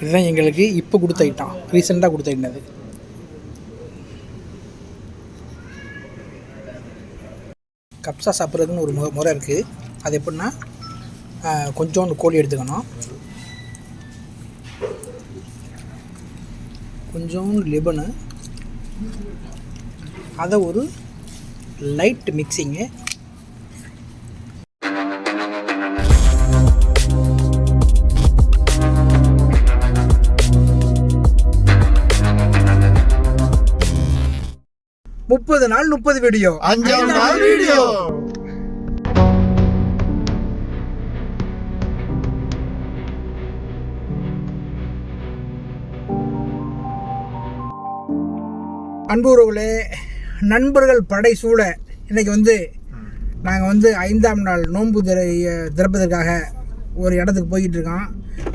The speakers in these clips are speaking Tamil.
இதுதான் எங்களுக்கு இப்போ கொடுத்த ஐட்டம் ரீசெண்டாக கொடுத்த ஐட்டம் அது. கப்சா சாப்பிட்றதுன்னு ஒரு மு முறை இருக்குது அது எப்படின்னா கொஞ்சோண்டு கோழி எடுத்துக்கணும். கொஞ்சோண்டு லெபனு. அதை ஒரு லைட் மிக்சிங்கு முப்பது நாள் முப்பது வீடியோ. அஞ்சாம் நாள் வீடியோ. அன்புறவுகளே நண்பர்கள் படை சூழ இன்னைக்கு வந்து நாங்கள் வந்து ஐந்தாம் நாள் நோன்பு திற திறப்பதற்காக ஒரு இடத்துக்கு போய்கிட்டு இருக்கோம்.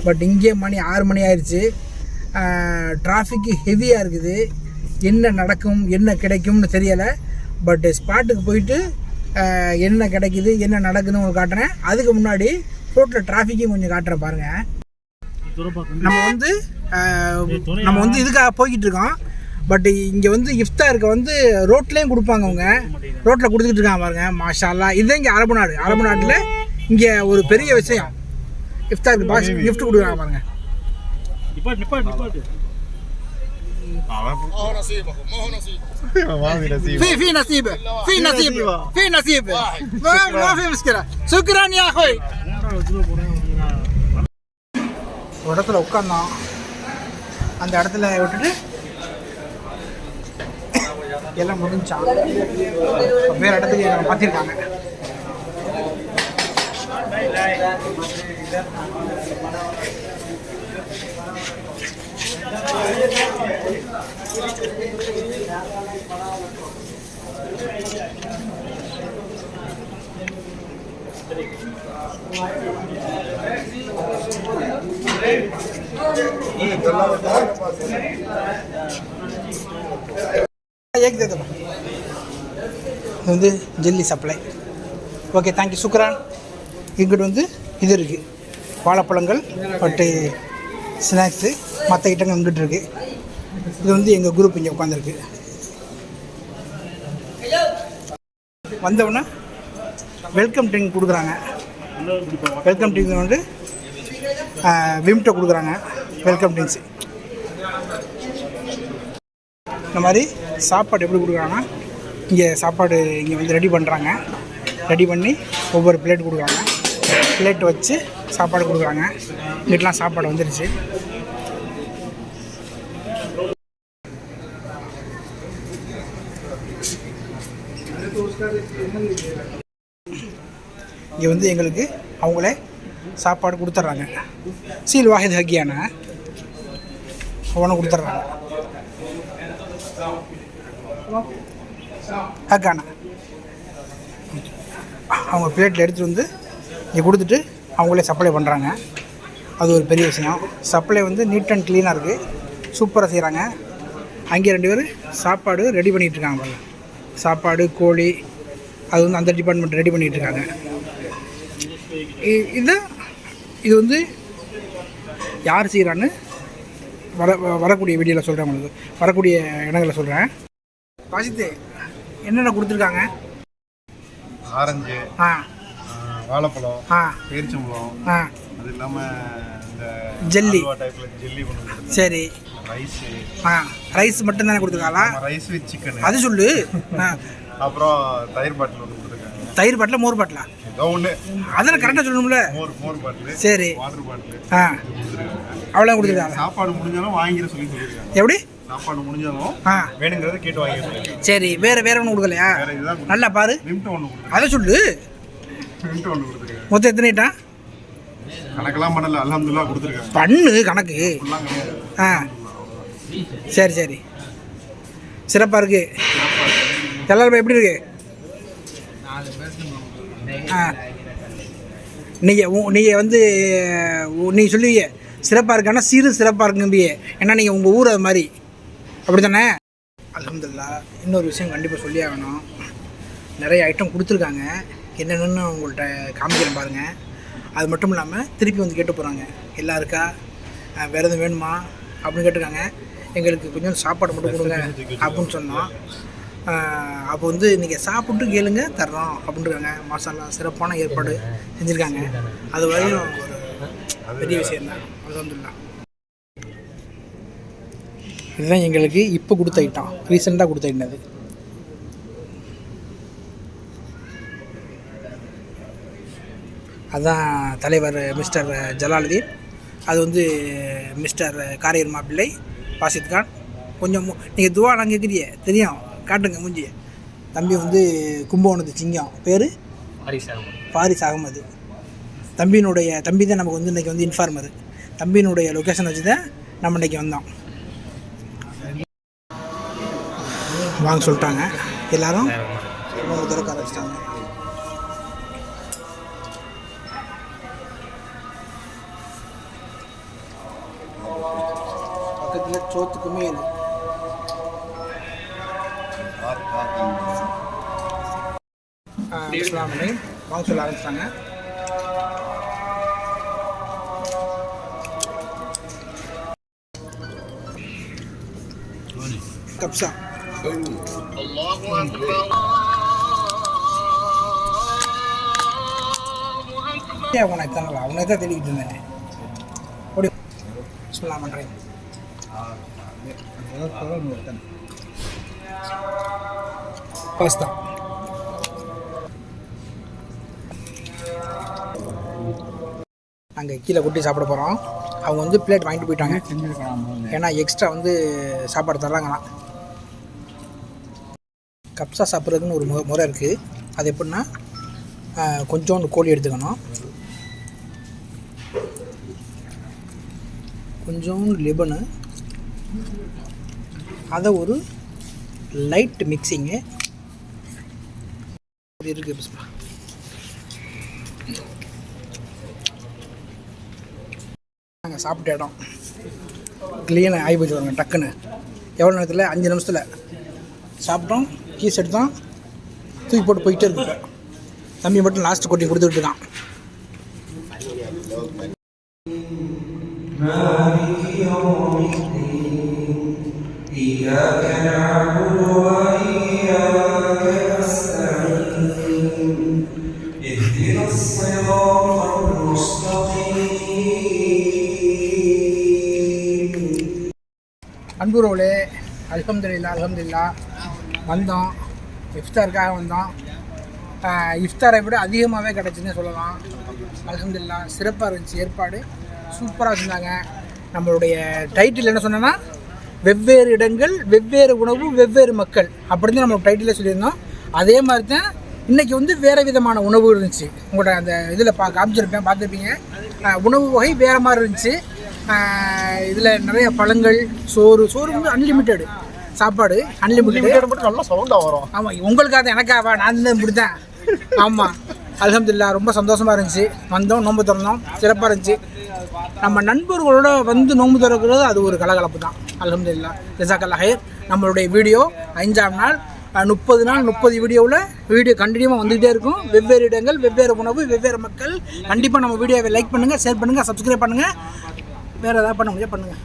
பட் இங்கே மணி ஆறு மணி ஆயிடுச்சு. டிராஃபிக்கு ஹெவியாக இருக்குது. என்ன நடக்கும் என்ன கிடைக்கும்னு தெரியலை. பட் ஸ்பாட்டுக்கு போயிட்டு என்ன கிடைக்குது என்ன நடக்குதுன்னு உங்களுக்கு காட்டுறேன். அதுக்கு முன்னாடி ரோட்டில் டிராஃபிக்கையும் கொஞ்சம் காட்டுறேன் பாருங்கள் நம்ம வந்து நம்ம வந்து இதுக்காக போய்கிட்டு இருக்கோம். பட் இங்கே வந்து இஃப்தாருக்கு வந்து ரோட்லேயும் கொடுப்பாங்க அவங்க. ரோட்டில் கொடுத்துக்கிட்டு இருக்காங்க பாருங்க. மாஷாலா இதுதான் இங்கே அரபு நாடு. அரபு நாட்டில் இங்கே ஒரு பெரிய விஷயம். இஃப்தாருக்கு பாக்ஸ் கிஃப்ட் கொடுக்குறாங்க பாருங்க. ما في نصيب في في نصيب في نصيب في نصيب ما ما في مشكلة شكرا يا أخوي ஒரு இடத்துல உட்காந்தோம் அந்த இடத்துல விட்டுட்டு எல்லாம் முடிஞ்சான் வேற இடத்துக்கு எங்களை மாற்றிருக்காங்க एक दे दो இது வந்து ஜெல்லி சப்ளை ஓகே தேங்க்யூ சுக்ரான் இங்கிட்டு வந்து இது இருக்குது வாழைப்பழங்கள் பட்டு ஸ்நாக்ஸு மற்ற ஐட்டங்கள் இங்கிட்டு இருக்குது இது வந்து எங்கள் குரூப் இங்கே உட்காந்துருக்கு. வந்தவுடனே வெல்கம் ட்ரிங்க் கொடுக்குறாங்க. வெல்கம் ட்ரிங்க் வந்து விம்டோ கொடுக்குறாங்க. வெல்கம் ட்ரிங்க்ஸ் இந்த மாதிரி சாப்பாடு எப்படி கொடுக்குறாங்கன்னா இங்கே சாப்பாடு இங்கே வந்து ரெடி பண்ணுறாங்க ரெடி பண்ணி ஒவ்வொரு பிளேட் கொடுக்குறாங்க. பிளேட் வச்சு சாப்பாடு கொடுக்குறாங்க. இங்கிட்டலாம் சாப்பாடு வந்துருச்சு. இங்கே வந்து எங்களுக்கு அவங்களே சாப்பாடு கொடுத்துட்றாங்க. சீல் வாஹித் ஹக்கியான அவனை கொடுத்துட்றாங்க. ஹக்கானா அவங்க பிளேட்டில் எடுத்துகிட்டு வந்து இங்கே கொடுத்துட்டு அவங்களே சப்ளை பண்ணுறாங்க அது ஒரு பெரிய விஷயம். சப்ளை வந்து நீட் அண்ட் க்ளீனாக இருக்குது சூப்பராக செய்கிறாங்க அங்கே ரெண்டு பேர் சாப்பாடு ரெடி பண்ணிகிட்டு இருக்காங்க பாருங்க. சாப்பாடு கோழி அது வந்து அந்த டிபார்ட்மெண்ட் ரெடி பண்ணிகிட்டு இருக்காங்க. இ- இது இது வந்து யார் செய்கிறான்னு வர வரக்கூடிய வீடியோவில் சொல்கிறேன் உங்களுக்கு. வரக்கூடிய இடங்களில் சொல்கிறேன் வாசித்து என்னென்ன கொடுத்துருக்காங்க? ஆரஞ்சு ஆ, வாழைப்பழம் ஆ. பேரிச்சம்பழம் ஆ. அது இல்லாம இந்த ஜெல்லி. டைப்ல ஜெல்லி வந்து சரி. ரைஸ். ஆ. ரைஸ் மட்டும் தானே கொடுத்துருக்காங்களா ரைஸ் வித் சிக்கன் அது சொல்லு. அப்புறம் தயிர் பாட்டில் ஒன்று கொடுத்துருக்காங்க. தயிர் பாட்டில் மோர் பாட்டிலா? ஏதோ ஒன்று அதெல்லாம் கரெக்டாக சொல்லணும்ல. மோர் மோர் பாட்டில் சரி. Water bottle. ஆ. அவ்வளோ கொடுத்துருக்காங்க. சாப்பாடு முடிஞ்சாலும் வாங்கிற சொல்லி சொல்லியிருக்காங்க. எப்படி? சாப்பாடு முடிஞ்சாலும் ஆ. வேணுங்கிறத கேட்டு சொல்லியிருக்காங்க சரி வேறு வேற ஒன்றும் கொடுக்கலையா? நல்லா பாரு. அதை சொல்லு. மொத்தம் எத்தனை ஐட்டா? கணக்கெல்லாம் பண்ணல. அல்ஹம்துலில்லாஹ் கொடுத்துருக்காங்க பண்ணு கணக்கு. ஆ. சரி சரி. சிறப்பாக இருக்கு. எல்லாரும் எப்படி இருக்கு? ஆ. நீங்கள் நீங்கள் வந்து நீங்கள் சொல்லுவீங்க சிறப்பாக இருக்கான்னா சிறு சிறப்பாக இருக்கும்பியே ஏன்னா நீங்கள் உங்கள் ஊர் அது மாதிரி. அப்படி தானே அலமதுல்லா இன்னொரு விஷயம் கண்டிப்பாக சொல்லி ஆகணும் நிறைய ஐட்டம் கொடுத்துருக்காங்க. என்னென்னு உங்கள்கிட்ட காமிக்கிறேன் பாருங்கள் அது மட்டும் இல்லாமல் திருப்பி வந்து கேட்டு போகிறாங்க எல்லாம் இருக்கா? வேறு எதுவும் வேணுமா? அப்படின்னு கேட்டிருக்காங்க. எங்களுக்கு கொஞ்சம் சாப்பாடு மட்டும் கொடுங்க அப்படின்னு சொன்னோம் அப்போ வந்து நீங்கள் சாப்பிட்டு கேளுங்க தர்றோம் அப்படின்றாங்க. மசாலா சிறப்பான ஏற்பாடு செஞ்சுருக்காங்க. அது வரையும் ஒரு பெரிய விஷயம்தான் அலமதுல்லா இதுதான் எங்களுக்கு இப்போ கொடுத்த ஐட்டம் ரீசெண்டாக கொடுத்த ஐட்டம் அது. அதான் தலைவர் மிஸ்டர் ஜலாலுதீன். அது வந்து மிஸ்டர் காரியர் மாப்பிள்ளை பாசித் கான். கொஞ்சம் நீங்கள் துவா நான் கேட்குறிய தெரியும். காட்டுங்க மூஞ்சிய. தம்பி வந்து கும்பகோணத்து சிங்கம். பேர்? பாரிஸ் அகமது. தம்பியினுடைய தம்பி தான் நமக்கு வந்து இன்றைக்கி வந்து இன்ஃபார்மர் தம்பியினுடைய லொக்கேஷன் வச்சு தான் நம்ம இன்றைக்கி வந்தோம். வாங்க சொல்லிட்டாங்க. எல்லாரும் பக்கத்தில் சோத்துக்குமே இது இஸ்லாம் வாங்க சொல்ல ஆரம்பிச்சாங்க கப்சா. ஏன் உனக்கு எத்தனை உனக்கு தான் தெளிவிட்டு இருந்தேன். ஓடி. சொல்லலாம் பண்ணுறேன் பாஸ்தா நாங்கள் கீழே கொட்டி சாப்பிட போகிறோம் அவங்க வந்து பிளேட் வாங்கிட்டு போயிட்டாங்க. ஏன்னா எக்ஸ்ட்ரா வந்து சாப்பாடு தர்றாங்களாம். கப்ஸா சாப்பிட்றதுக்குன்னு ஒரு மு- முறை இருக்குது அது எப்படின்னா கொஞ்சம் அந்த கோழி எடுத்துக்கணும். கொஞ்சோண்டு லெபனு அதை ஒரு லைட் மிக்சிங்கு இது இருக்குது நாங்கள் சாப்பிட்ட இடம். க்ளீனாக ஆகி போச்சு வருங்க டக்குன்னு. எவ்வளோ நேரத்தில்? அஞ்சு நிமிஷத்தில். சாப்பிட்டோம் கீஸ் எடுத்தோம் தூக்கி போட்டு போயிட்டே இருக்கு தம்பி மட்டும் லாஸ்ட் கொட்டி கொடுத்துக்கிட்டு தான் அன்புறவுலே அலமதுல்லா அலமதுல்லா வந்தோம். இஃப்தாருக்காக வந்தோம். இஃப்தாரை விட அதிகமாகவே கிடச்சுன்னு சொல்லலாம். அலமதுல்லா சிறப்பாக இருந்துச்சு. ஏற்பாடு சூப்பராக இருந்தாங்க நம்மளுடைய டைட்டில் என்ன சொன்னோன்னா வெவ்வேறு இடங்கள் வெவ்வேறு உணவு வெவ்வேறு மக்கள். அப்படின்னு நம்ம டைட்டிலே சொல்லியிருந்தோம். அதே மாதிரி தான் இன்றைக்கி வந்து வேறு விதமான உணவு இருந்துச்சு. உங்களோட அந்த இதில் பா காமிச்சிருப்பேன் பார்த்துருப்பீங்க. உணவு வகை வேறு மாதிரி இருந்துச்சு. இதில் நிறைய பழங்கள் சோறு சோறு வந்து அன்லிமிட்டெடு சாப்பாடு அன்லிமிட்டெட் மட்டும் நல்லா சவுண்டாக வரும். ஆமாம் உங்களுக்காக எனக்காவா? நான் தான் இப்படித்தான். ஆமாம் அல்ஹம்துலில்லாஹ் ரொம்ப சந்தோஷமாக இருந்துச்சு. வந்தோம் நோன்பு திறந்தோம். சிறப்பாக இருந்துச்சு. நம்ம நண்பர்களோட வந்து நோன்பு திறக்கிறது அது ஒரு கலகலப்பு தான். அலமதுல்லா ஜசாக்கல்லா ஹயர் நம்மளுடைய வீடியோ அஞ்சாம் நாள் முப்பது நாள் முப்பது வீடியோவில் வீடியோ கண்டினியூவாக வந்துகிட்டே இருக்கும். வெவ்வேறு இடங்கள் வெவ்வேறு உணவு வெவ்வேறு மக்கள். கண்டிப்பாக நம்ம வீடியோவை லைக் பண்ணுங்கள் ஷேர் பண்ணுங்கள் சப்ஸ்கிரைப் பண்ணுங்கள் வேறு ஏதாவது பண்ண முடியாது பண்ணுங்கள்